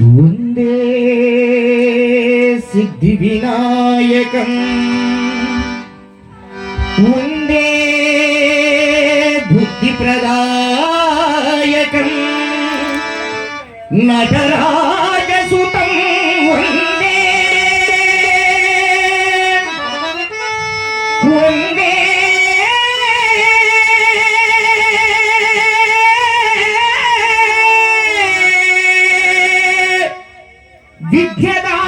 ఉందే సిద్ధి వినాయకం ఉందే బుద్ధి ప్రదాయకం నటరా together